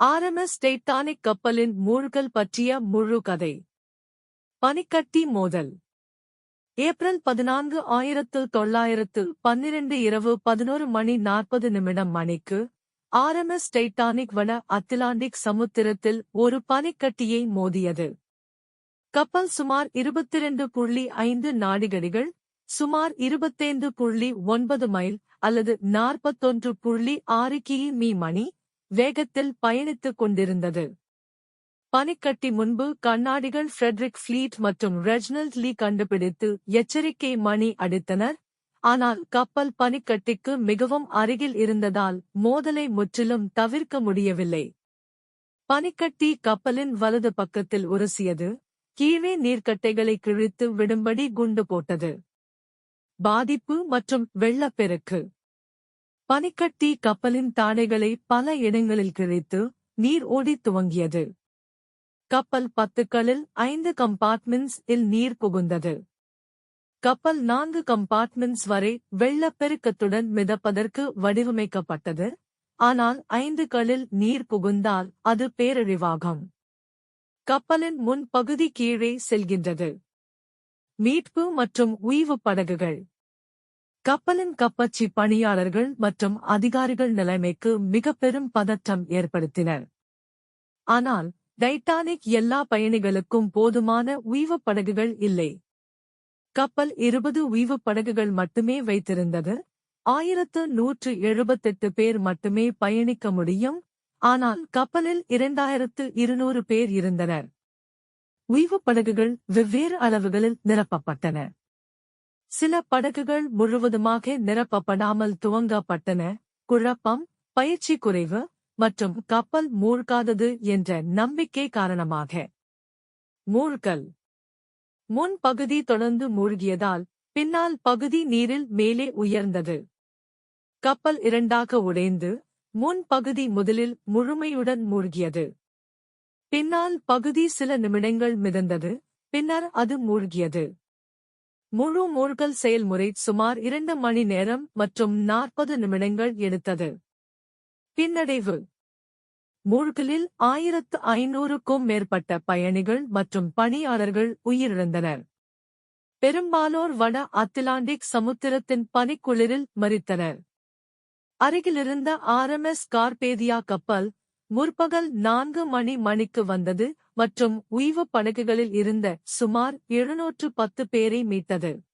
RMS Titanic கப்பலின் மூழ்கல் பற்றிய முழு கதை. பனிக்கட்டி மோதல். ஏப்ரல் பதினான்கு ஆயிரத்து தொள்ளாயிரத்து பன்னிரண்டு இரவு பதினோரு மணி நாற்பது நிமிடம் மணிக்கு ஆர்எம்எஸ் டைட்டானிக் வட அத்திலாண்டிக் சமுத்திரத்தில் ஒரு பனிக்கட்டியை மோதியது. கப்பல் சுமார் இருபத்திரண்டு புள்ளி ஐந்து நாடிகடிகள் சுமார் இருபத்தைந்து புள்ளி ஒன்பது மைல் அல்லது நாற்பத்தொன்று புள்ளி ஆறு கிமீ மணி வேகத்தில் பயணித்துக் கொண்டிருந்தது. பனிக்கட்டி முன்பு கண்ணாடிகள் ஃப்ரெட்ரிக் ஃப்ளீட் மற்றும் ரெஜினல்ட் லீ கண்டுபிடித்து எச்சரிக்கை மணி அடித்தனர். ஆனால் கப்பல் பனிக்கட்டிக்கு மிகவும் அருகில் இருந்ததால் மோதலை முற்றிலும் தவிர்க்க முடியவில்லை. பனிக்கட்டி கப்பலின் வலது பக்கத்தில் உரசியது. கீழே நீர்க்கட்டைகளை கிழித்து விடும்படி குண்டு போட்டது. பாதிப்பு மற்றும் வெள்ளப்பெருக்கு. பனிக்கட்டி கப்பலின் தாடைகளை பல இடங்களில் கிழித்து நீர் ஓடித் துவங்கியது. கப்பல் பத்துக்களில் ஐந்து கம்பார்ட்மெண்ட்ஸ் இல் நீர் புகுந்தது. கப்பல் நான்கு கம்பார்ட்மெண்ட்ஸ் வரை வெள்ளப்பெருக்கத்துடன் மிதப்பதற்கு வடிவமைக்கப்பட்டது. ஆனால் ஐந்து களில் நீர் புகுந்தால் அது பேரழிவாகும். கப்பலின் முன் பகுதி கீழே செல்கின்றது. மீட்பு மற்றும் உய்வு படகுகள். கப்பலின் கப்பச்சி பணியாளர்கள் மற்றும் அதிகாரிகள் நிலைமைக்கு மிக பெரும் பதற்றம் ஏற்படுத்தினர். ஆனால் டைட்டானிக் எல்லா பயணிகளுக்கும் போதுமான உய்வு படகுகள் இல்லை. கப்பல் இருபது உய்வு படகுகள் மட்டுமே வைத்திருந்தது. ஆயிரத்து நூற்று எழுபத்தெட்டு பேர் மட்டுமே பயணிக்க முடியும். ஆனால் கப்பலில் இரண்டாயிரத்து இருநூறு பேர் இருந்தனர். உய்வு படகுகள் வெவ்வேறு அளவுகளில் நிரப்பப்பட்டன. சில படகுகள் முழுவதுமாக நிரப்பப்படாமல் துவங்கப்பட்டன. குழப்பம் பயிற்சி குறைவு மற்றும் கப்பல் மூழ்காதது என்ற நம்பிக்கை காரணமாக. மூழ்கல். முன் பகுதி தொடர்ந்து மூழ்கியதால் பின்னால் பகுதி நீரில் மேலே உயர்ந்தது. கப்பல் இரண்டாக உடைந்து முன் பகுதி முதலில் முழுமையுடன் மூழ்கியது. பின்னால் பகுதி சில நிமிடங்கள் மிதந்தது பின்னர் அது மூழ்கியது. முழு மூழ்கல் செயல்முறை சுமார் இரண்டு மணி நேரம் மற்றும் நாற்பது நிமிடங்கள் எடுத்தது. பின்னடைவு. மூழ்கலில் ஆயிரத்து ஐநூறுக்கும் மேற்பட்ட பயணிகள் மற்றும் பணியாளர்கள் உயிரிழந்தனர். பெரும்பாலோர் வட அத்திலாண்டிக் சமுத்திரத்தின் பனிக்குளிரில் மறித்தனர். அருகிலிருந்த ஆர்எம்எஸ் கார்பேதியா கப்பல் முற்பகல் நான்கு மணி மணிக்கு வந்தது மற்றும் உய்வு படகுகளில் இருந்த சுமார் எழுநூற்று பத்து பேரை மீட்டது.